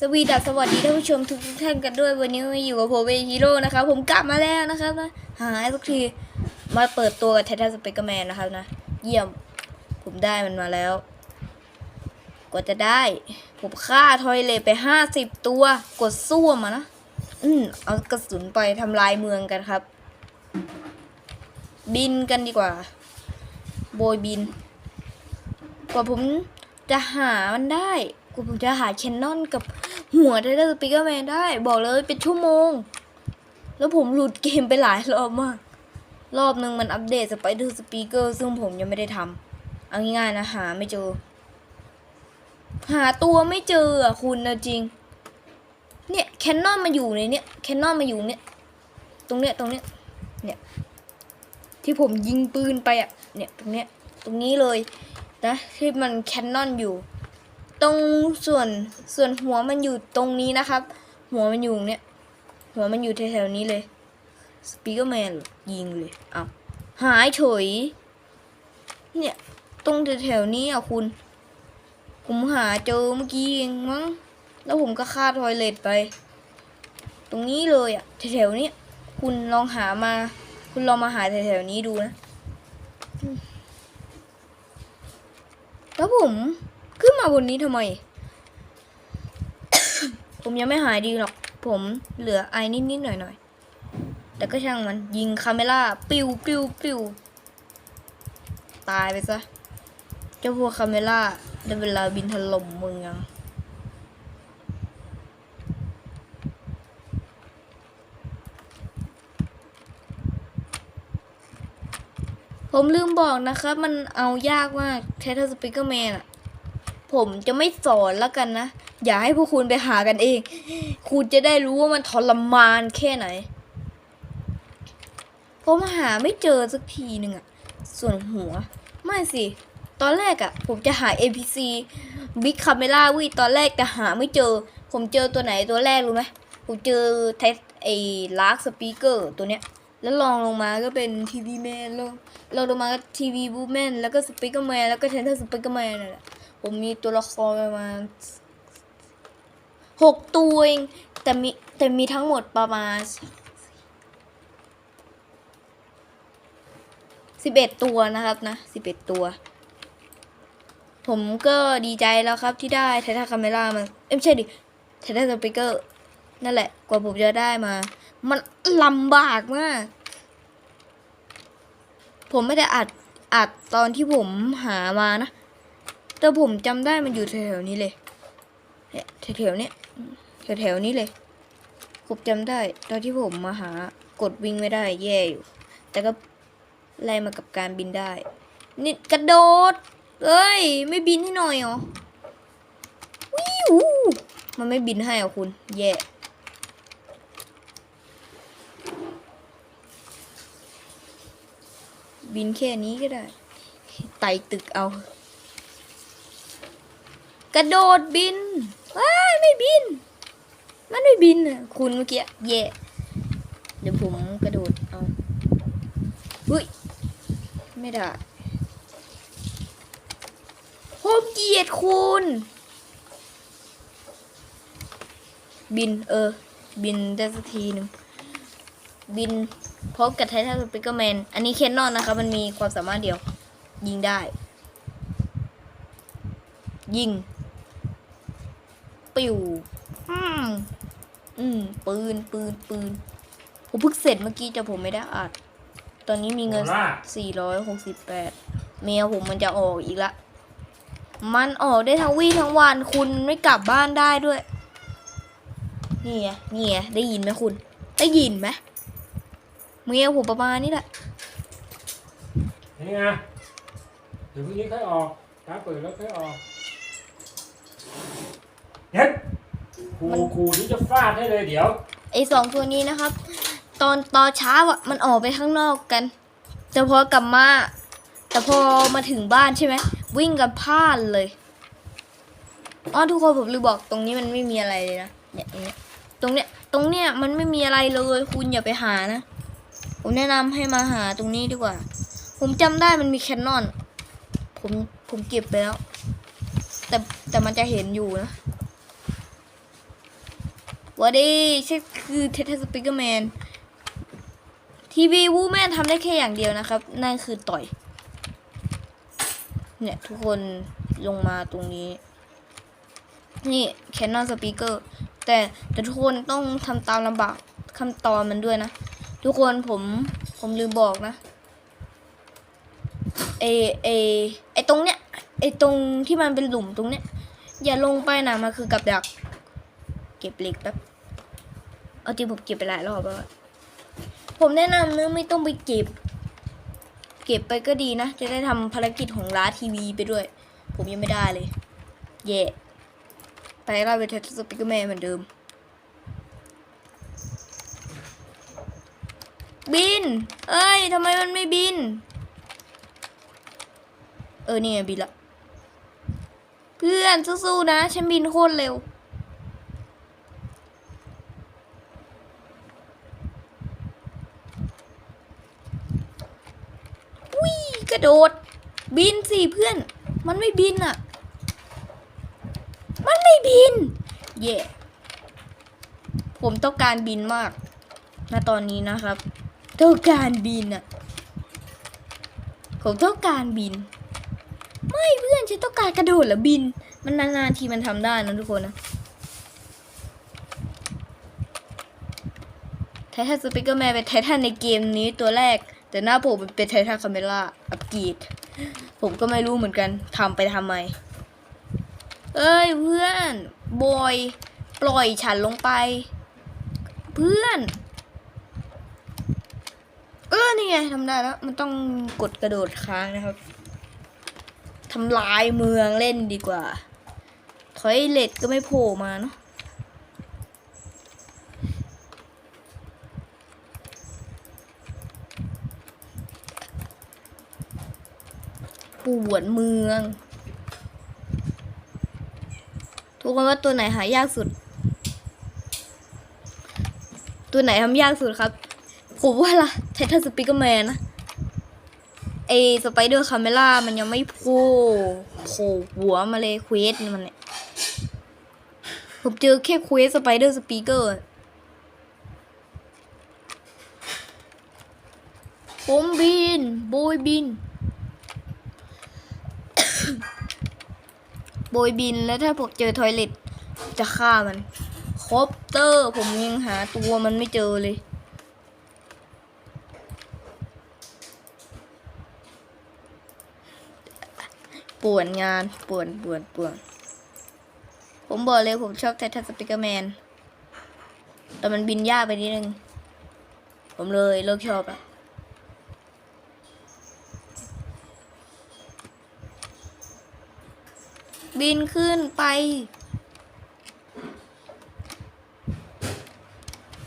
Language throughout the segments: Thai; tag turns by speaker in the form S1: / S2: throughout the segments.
S1: สวีดัสสวัสดีท่านผู้ชมทุกท่านกันด้วยวันนี้มาอยู่กับผมเอฮีโร่นะครับผมกลับมาแล้วนะครับนะหายสักทีมาเปิดตัวกับไททันสเปกเกอร์แมนนะครับนะ เยี่ยมผมได้มันมาแล้ว กว่าจะได้ ผมฆ่าทอยเลไปห้าสิบตัว กดซ่วมมานะ อืมเอากระสุนไปทำลายเมืองกันครับ บินกันดีกว่า โบยบิน กว่าผมจะหามันได้ กว่าผมจะหาแคนนอนกับหัวไททันสปีกเกอร์แมนได้ บอกเลยเป็นชั่วโมง แล้วผมหลุดเกมไปหลายรอบมาก รอบหนึ่งมันอัปเดตสไปเดอร์สปีกเกอร์ซึ่งผมยังไม่ได้ทำเอาง่ายๆนะ หาไม่เจอ หาตัวไม่เจออะคุณนะจริง เนี่ยแคนนอนมาอยู่ในเนี่ยแคนนอนมาอยู่เนี่ย ตรงเนี้ยตรงเนี้ย เนี่ย ที่ผมยิงปืนไปอะ เนี่ยตรงเนี้ย ตรงนี้เลยนะที่มันแคนนอนอยู่ รงส่วนส่วนหัวมันอยู่ตรงนี้นะครับ หัวมันอยู่เนี่ยหัวมันอยู่แถวๆนี้เลยสปีกเกอร์แมนยิงเลยเอาหายเฉยเนี่ยตรงแถวๆนี้อะคุณ ผมหาเจอเมื่อกี้เองมั้งแล้วผมก็ฆ่าทอยเลทไป ตรงนี้เลยอะแถวๆนี้คุณลองหามา คุณลองมาหาแถวๆนี้ดูนะแล้วผม บนนี้ทำไม ผมยังไม่หายดีหรอก ผมเหลือไอนิดๆหน่อยๆแต่ก็ช่างมันยิงคาเมล่าปิวปิวปิวตายไปซะเจ้าพวกคาเมล่าได้เวลาบินถล่มเมืองผมลืมบอกนะครับ มันเอายากมากเทเทอร์สปิเกอร์แมนอะ ผมจะไม่สอนแล้วกันนะ อย่าให้พวกคุณไปหากันเอง คุณจะได้รู้ว่ามันทรมานแค่ไหน ผมหาไม่เจอสักทีหนึ่งอะส่วนหัว ไม่สิ ตอนแรกอะผมจะหา APC Big Camera วิตอนแรกแต่หาไม่เจอ ผมเจอตัวไหนตัวแรกรู้ไหมผมเจอเทสไอ้ลาร์กสปีกเกอร์ตัวเนี้ยแล้วลองลงมาก็เป็นทีวีแมนลงลองลงมาก็ทีวีบูแมนแล้วก็สปีกเกอร์แมนแล้วก็เทนเทอร์สปีกเกอร์แมนนั่นแหละ ผมมีตัวละครประมาณหกตัวเองแต่มีแต่มีทั้งหมดประมาณสิบเอ็ดตัวนะครับนะสิบเอ็ดตัว ผมก็ดีใจแล้วครับที่ได้ไททันคาเมล่ามาเอ้ยไม่ใช่ดิไททันสปีกเกอร์นั่นแหละ กว่าผมจะได้มา มันลำบากมาก ผมไม่ได้อัดอัดตอนที่ผมหามานะ แต่ผมจำได้มันอยู่แถวๆนี้เลยเนี่ยแถวๆเนี้ยแถวๆนี้เลยผมจำได้ ตอนที่ผมมาหากดวิ่งไม่ได้ แย่อยู่ แต่ก็ไล่มากับการบินได้ นี่กระโดด เอ้ย ไม่บินให้หน่อยเหรอวิวมันไม่บินให้เหรอคุณ แย่บินแค่นี้ก็ได้ ไต่ตึกเอา กระโดดบินว้าไม่บิน มันไม่บินอะคุณเมื่อกี้แย่เดี๋ยวผมกระโดดเอาเฮ้ยไม่ได้ผมเกลียดคุณ บินเออ บินได้สักทีหนึ่งบินพบกับไททันสปิเกอร์แมน อันนี้เคนนอนนะครับมันมีความสามารถเดียว ยิงได้ ยิง ปิวอืมอืม ปืน ปืน ปืน ผมเพิ่งเสร็จเมื่อกี้แต่ผมไม่ได้อัด ตอนนี้มีเงิน
S2: โหล่า
S1: 468 เมียผมมันจะออกอีกละ มันออกได้ทั้งวี่ทั้งวันคุณไม่กลับบ้านได้ด้วย นี่ไงนี่ไงได้ยินไหมคุณ ได้ยินไหมเมียผมประมาณนี้แหละ
S2: นี่ไงเดี๋ยวพรุ่งนี้ค่อยออกร้านเปิดแล้วค่อยออก เฮ็ดครูครูที่จะฟาดให้เลยเดี๋ยว
S1: ไอ้สองตัวนี้นะครับ ตอนตอนเช้าอะมันออกไปข้างนอกกัน แต่พอกลับมา แต่พอมาถึงบ้านใช่ไหมวิ่งกันพล่านเลยอ๋อทุกคนผมลืมบอกตรงนี้มันไม่มีอะไรเลยนะเนี่ยตรงเนี้ยตรงเนี้ยตรงเนี้ยมันไม่มีอะไรเลยคุณอย่าไปหานะผมแนะนำให้มาหาตรงนี้ดีกว่า ผมจำได้มันมีแคนนอน ผมผมเก็บไปแล้ว แต่แต่มันจะเห็นอยู่นะ วัสดีใช่คือเทสสปิเกอร์แมนทีวีวูแมนทำได้แค่อย่างเดียวนะครับ นั่นคือต่อย เนี่ยทุกคนลงมาตรงนี้ นี่แคนนอนสปีกเกอร์แต่แต่ทุกคนต้องทำตามลำบากขั้นตอนมันด้วยนะ ทุกคนผมผมลืมบอกนะเอเอไอตรงเนี้ยไอตรงที่มันเป็นหลุมตรงเนี้ยอย่าลงไปนะมันคือกับดัก ก็บเหล็กแป๊บเอาจริงผมเก็บไปหลายรอบแล้วผมแนะนำนะไม่ต้องไปเก็บ เก็บไปก็ดีนะ จะได้ทำภารกิจของร้านทีวีไปด้วย ผมยังไม่ได้เลย เย่ไปไล่ไปเทสสปิกเกอร์แมนเหมือนเดิม บิน เอ้ยทำไมมันไม่บิน เออ นี่ไงบินละ เพื่อนสู้ๆนะ ฉันบินโคตรเร็ว อุ้ยกระ โดด บินสิเพื่อน มันไม่บินอะมันไม่บิน เย่ผมต้องการบินมากณตอนนี้นะครับต้องการบินอะผมต้องการบิน ไม่เพื่อนฉันต้องการกระโดดแล้วบิน มันนานๆทีมันทำได้นะทุกคนนะไททันสปิเกอร์แมนเป็นไททันในเกมนี้ตัวแรก แต่หน้าผมเป็นไททันคาเมล่าอัปเกรดผมก็ไม่รู้เหมือนกันทำไปทำไม เอ้ยเพื่อนบอยปล่อยฉันลงไป เพื่อน เออนี่ไงทำได้แล้ว มันต้องกดกระโดดค้างนะครับทำลายเมืองเล่นดีกว่า ทอยเลตก็ไม่โผล่มาเนาะ ปวดเมือง ทุกคนว่าตัวไหนหายากสุด ตัวไหนทำยากสุดครับ ผมว่าละไททันสปิเกอร์แมนนะไอสไปเดอร์คาเมล่ามันยังไม่โผล่โผล่หัวมาเลยเควสมันเนี่ยผมเจอแค่เควสสไปเดอร์สปีกเกอร์ผมบินโบยบิน โบยบินแล้วถ้าผมเจอทอยเล็ตจะฆ่ามันคอปเตอร์ผมยังหาตัวมันไม่เจอเลยป่วนงานป่วนป่วนป่วน ผมบอกเลยผมชอบไททันสปิเกอร์แมน แต่มันบินยากไปนิดนึง ผมเลยเลิกชอบอะ บินขึ้นไป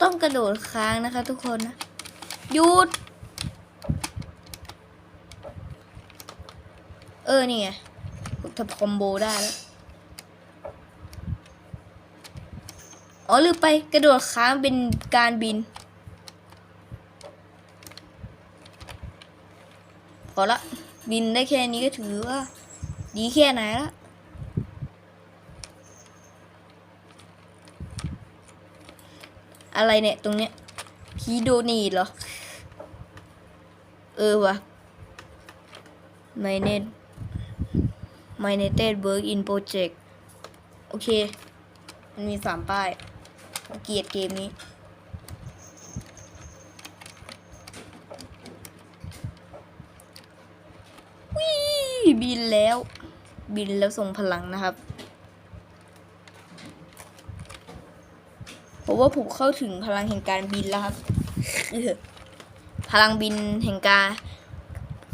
S1: ต้องกระโดดค้างนะคะทุกคนนะหยุด เออ นี่ไงทำคอมโบได้แล้ว อ๋อลืมไปกระโดดค้างเป็นการบิน พอละ บินได้แค่นี้ก็ถือว่า ดีแค่ไหนละ อะไรเนี่ย ตรงเนี้ยพีโดนีดเหรอ เออวะไม่เน็ต My Nated Work in Project โอเค มันมีสามป้าย เกียดเกมนี้ วิบินแล้ว บินแล้วส่งพลังนะครับ ผมว่าผมเข้าถึงพลังแห่งการบินแล้วครับ พลังบินแห่งการ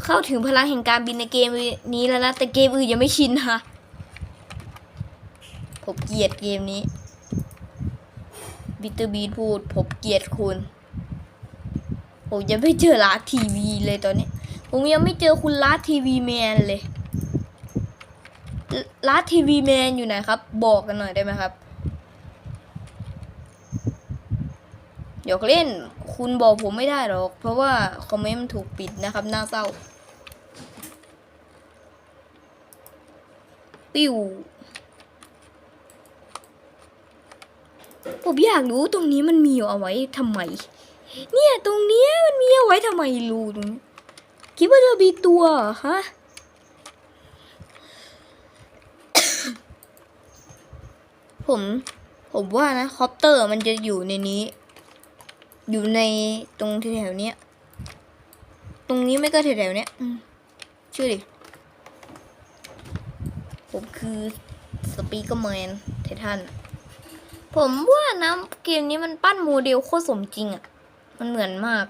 S1: เข้าถึงพลังแห่งการบินในเกมนี้แล้วนะแต่เกมอื่นยังไม่ชินค่ะผมเกลียดเกมนี้บิตเตอร์บีทพูดผมเกลียดคุณผมยังไม่เจอลาทีวีเลยตอนนี้ ผมยังไม่เจอคุณลาทีวีแมนเลยลาทีวีแมนอยู่ไหนครับ บอกกันหน่อยได้ไหมครับ หยอกเล่นคุณบอกผมไม่ได้หรอก เพราะว่าคอมเมนต์มันถูกปิดนะครับน่าเศร้า ปิ้วผมอยากรู้ตรงนี้มันมีเอาไว้ทำไม เนี่ยตรงเนี้ยมันมีเอาไว้ทำไมรูตรงนี้คิดว่าจะมีตัวฮะผม ผมว่านะคอปเตอร์มันจะอยู่ในนี้ อยู่ในตรงแถวๆเนี้ย ตรงนี้ไม่ก็แถวๆเนี้ยเชื่อดิ ผมคือสปีกเกอร์แมนไททัน ผมว่านะเกมนี้มันปั้นโมเดลโคตรสมจริงอะ่ะ มันเหมือนมาก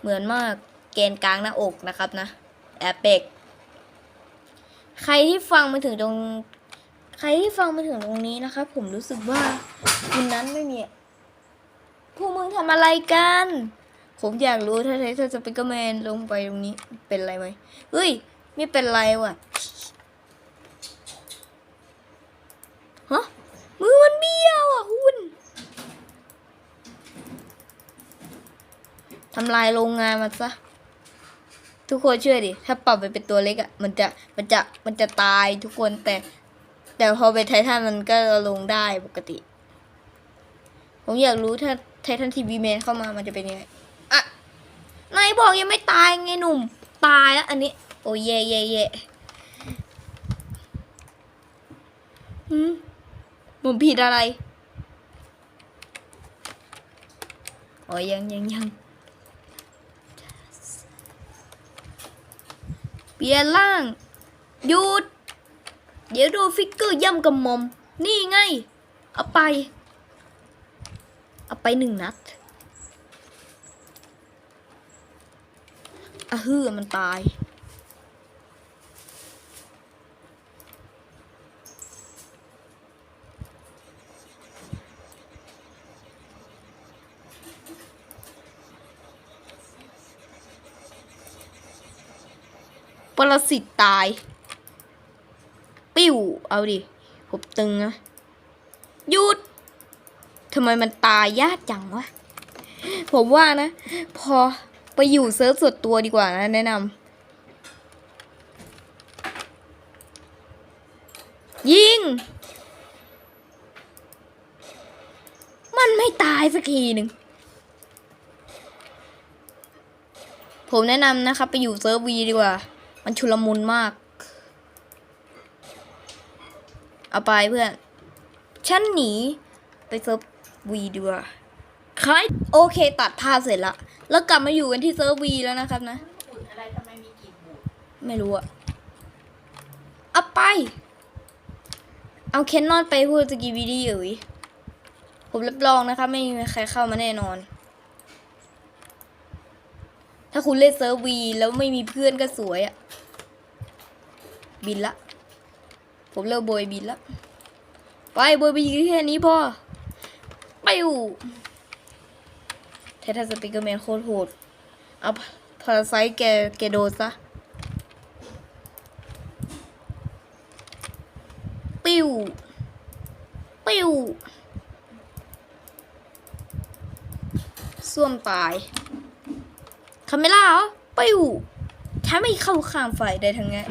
S1: เหมือนมากแกนกลางหน้าอกนะครับนะ แอปเปกใครที่ฟังมาถึงตรง ใครที่ฟังมาถึงตรงนี้นะครับ ผมรู้สึกว่าคุณนั้นไม่มี วกมึงทำอะไรกัน ผมอยากรู้ถ้าไททันสปีกเกอร์แมนลงไปตรงนี้เป็นไรไหมเฮ้ย ไม่เป็นไรว่ะฮะมือมันเบี้ยวอะคุณทำลายโรงงานมันซะ ทุกคนเชื่อดิ ถ้าปรับไปเป็นตัวเล็กอะ่ะ มันจะ มันจะ มันจะตายทุกคนแต่ แต่พอเป็นไททันมันก็ลงได้ปกติ ผมอยากรู้ถ้า ไททันทีวีแมนเข้ามามันจะเป็นยังไงอะนายบอกยังไม่ตายไงหนุ่ม ตายแล้วอันนี้ โอ้ยเย่เย่เย่หืมผมผิดอะไรโอ๋อยังยังยังเปลี่ยนร่างหยุด เดี๋ยวดนฟิกเกอร์ย่ำกระหมอม นี่ไง เอาไป เอาไปหนึ่งนัดอะฮือมันตาย ปรสิตตาย ปิ้ว เอาดิ ผมตึงนะหยุด ทำไมมันตายยากจังวะ ผมว่านะ พอไปอยู่เซิร์ฟส่วนตัวดีกว่านะ แนะนำยิง มันไม่ตายสักทีหนึ่งผมแนะนำนะครับ ไปอยู่เซิร์ฟวีดีกว่า มันชุลมุนมาก เอาไปเพื่อน ฉันหนีไปเซิร์ฟ วีดีว่าคล้ายโอเคตัดภาพเสร็จละแล้วกลับมาอยู่กันที่เซิร์ฟวีแล้วนะครับนะ
S3: บุญอะไรทำไมมีกี่บุ
S1: ไม่รู้อะเอาไป เอาเคนนอนไปพูดสกีวีดีเอ๋ยผมรับรองนะครับไม่มีใครเข้ามาแน่นอน ถ้าคุณเล่นเซิร์ฟวีแล้วไม่มีเพื่อนก็สวยอะบินละ ผมเลิกโบยบินละ ไปโบยบินแค่นี้พอ ปอยู่เททัสสปิเกอร์แมนโคตรโหด เอาพาราไซต์แกแกโดนซะ ปิ้ว ปิ้วส้วมตาย คาเมล่าเหรอ ปิ้วถ้าไม่เข้าข้างฝ่ายใดทั้งนั้น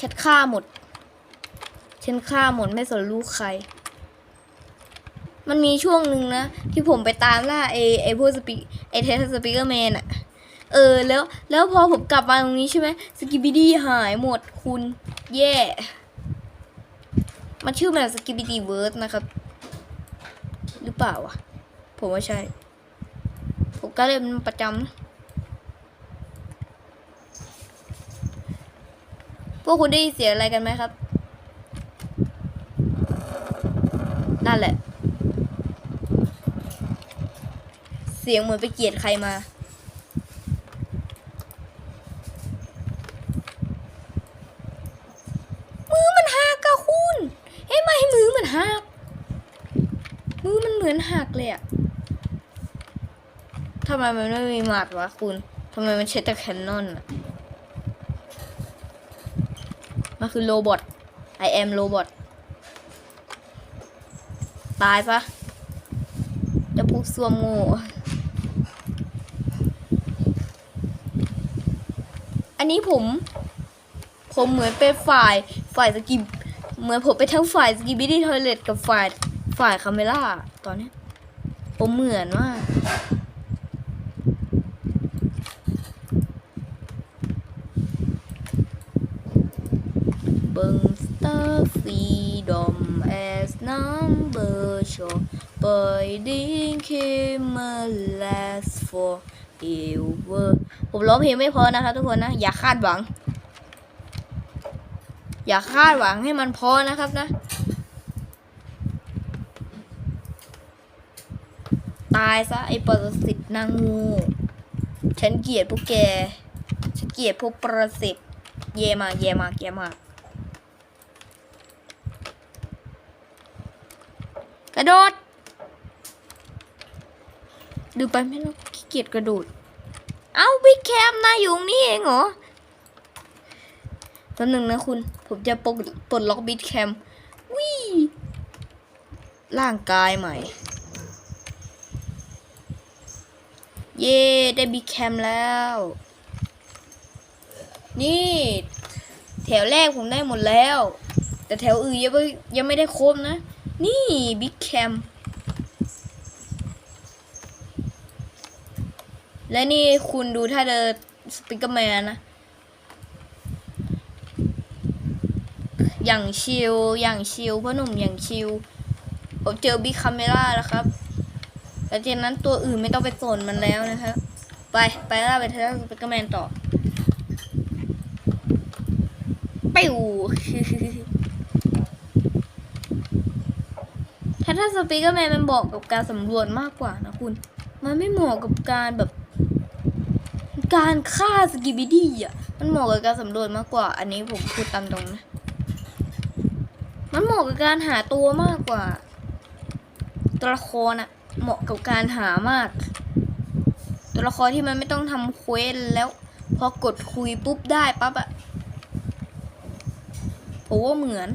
S1: ฉัน ฆ่าหมด ฉันฆ่าหมดไม่สนลูกใคร มันมีช่วงหนึ่งนะ ที่ผมไปตามล่าไอไอพวกสปีไอเทสสปีกเกอร์แมนอะเออแล้วแล้วพอผมกลับมาตรงนี้ใช่ไหมสกิบิดี้หายหมดคุณแย่มันชื่อแบบสกิบิดี้เวิร์สนะครับ หรือเปล่าวะผมว่าใช่ ผมก็เล่นประจำนะ วกคุณได้ยินเสียงอะไรกันไหมครับ นั่นแหละ เสียงเหมือนไปเกลียดใครมามือมันหักอะคุณเอ้ยไมมือมันหักมือมันเหมือนหักเลยอะทำไมมันไม่มีหมัดวะคุณ ทำไมมันใช้แต่แคนนอนอะ มันคือโรบอท I am โรบอทตายปะจะพวกซวมโง่อันนี้ผม ผมเหมือนเป็นฝ่ายฝ่ายสกิปเหมือนผมเป็นทั้งฝ่ายสกิบิดี้ทอยเลตกับฝ่ายฝ่ายคาเมล่าตอนนี้ ผมเหมือนมาก show ปล่อยดิ้งเคมา last for ever ผมร้องเพลงไม่พอนะคะทุกคนนะ อย่าคาดหวัง อย่าคาดหวังให้มันพอนะครับนะ ตายซะไอ้ปรสิตนางงู ฉันเกลียดพวกแก ฉันเกลียดพวกปรสิตเยมากเยมากเยมาก กระโดด ดูไปไม่ต้องขี้เกียจกระโดด เอาบิ๊กแคมนายอยู่นี่เองเหรอแป๊บหนึ่งนะคุณ ผมจะปลดปลดล็อกบิ๊กแคมวิร่างกายใหม่ เย่ได้บิ๊กแคมแล้ว นี่ แถวแรกผมได้หมดแล้ว แต่แถวอื่นยังไม่ยังไม่ได้ครบนะ นี่บิ๊กแคมและนี่คุณดูถ้าเดินสปิเกอร์แมนนะ อย่างชิล อย่างชิลพ่อหนุ่มอย่างชิล ผมเจอบิ๊กคาเมล่าแล้วครับหลังจากนั้นตัวอื่นไม่ต้องไปสนมันแล้วนะครับ ไป ไปล่าไปเทเลสปิเกอร์แมนต่อปิว ถ้าสปีกเกอร์แมนมันบอกกับการสำรวจมากกว่านะคุณ มันไม่เหมาะกับการแบบ การฆ่าสกิบิดี้อะ มันเหมาะกับการสำรวจมากกว่า อันนี้ผมพูดตามตรงนะ มันเหมาะกับการหาตัวมากกว่า ตัวละครอะเหมาะกับการหามาก ตัวละครที่มันไม่ต้องทำเควสแล้ว พอกดคุยปุ๊บได้ปั๊บอะผมว่าเหมือน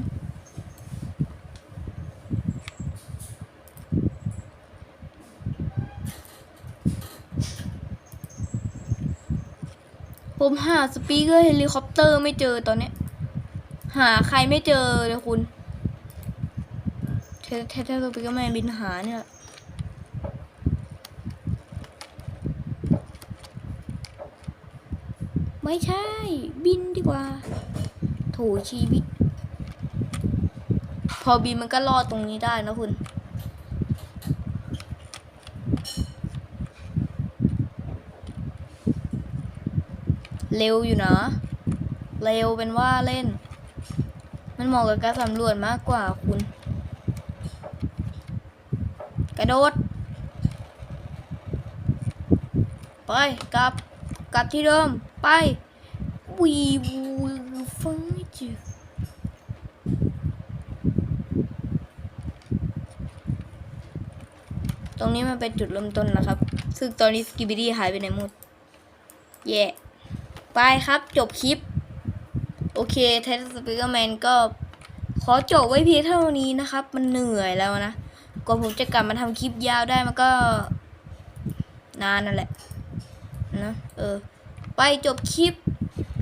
S1: ผมหาสปีกเกอร์เฮลิคอปเตอร์ไม่เจอตอนนี้ หาใครไม่เจอเลยคุณเทเทเทสปีกเกอร์แมนบินหาเนี่ยไม่ใช่ บินดีกว่าโถชีวิต พอบินมันก็รอดตรงนี้ได้นะคุณ เร็วอยู่นะ เร็วเป็นว่าเล่น มันเหมาะกับการสำรวจมากกว่าคุณ กระโดด ไปกลับกลับที่เดิม ไปวีวูฟังจูตรงนี้มันเป็นจุดเริ่มต้นนะครับ ซึ่งตอนนี้สกิบิดี้หายไปไหนหมด แย่ ไปครับจบคลิป โอเคเทสสปิเกอร์แมนก็ขอจบไว้เพียงเท่านี้นะครับ มันเหนื่อยแล้วนะกว่าผมจะกลับมาทำคลิปยาวได้มันก็ นานนั่นแหละนะเออ ไปจบคลิป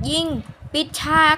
S1: ยิง ปิดฉาก